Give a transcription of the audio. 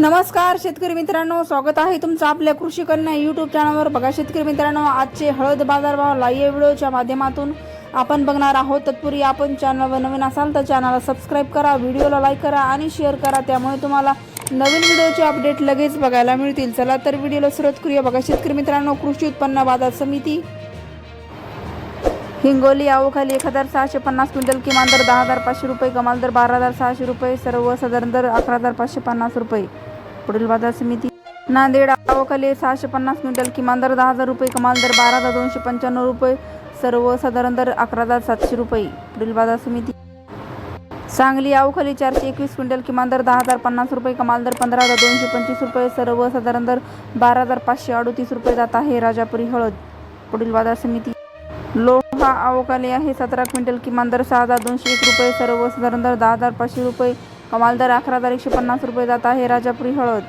नमस्कार शेतकरी मित्रांनो. स्वागत आहे तुमचं आपल्या कृषी कन्या यूट्यूब चॅनलवर बघा शेतकरी मित्रांनो आजचे हळद बाजारभाव लाईव्ह व्हिडिओच्या माध्यमातून आपण बघणार आहोत. तत्पूर्वी आपण चॅनलवर नवीन असाल तर चॅनलला सबस्क्राईब करा व्हिडिओला लाईक करा आणि शेअर करा. त्यामुळे तुम्हाला नवीन व्हिडिओचे अपडेट लगेच बघायला मिळतील. चला तर व्हिडिओला सुरुवात करूया. बघा शेतकरी मित्रांनो कृषी उत्पन्न बाजार समिती. हिंगोली आवोखाली एक हजार सहाशे पन्नास क्विंटल किमान दर दहा हजार पाचशे रुपये कमाल दर बारा हजार सहाशे रुपये सर्वसाधारण दर अकरा हजार पाचशे पन्नास रुपये. पुढील बाजार समिती. नांदेड आवखाली सहाशे पन्नास क्विंटल किमान दर दहा हजार रुपये कमाल दर बारा हजार दोनशे पंच्याण्णव रुपये सर्वसाधारण दर अकरा हजार सातशे रुपये. पुढील बाजार समिती. सांगली आवखाली चारशे एकवीस क्विंटल किमान दर दहा हजार पन्नास रुपये कमाल दर पंधरा हजार दोनशे पंचवीस रुपये सर्वसाधारण दर बारा हजार पाचशे अडोतीस रुपये जात आहे राजापुरी हळद. पुढील बाजार समिती. लोहा अवकाली आहे सतरा क्विंटल किमान दर सहा हजार दोनशे एक रुपये सर्वसाधारण दर दहा हजार पाचशे रुपये कमाल दर अकरा तारीखशे एकशे पन्नास रुपये जात आहे राजापुरी हळद.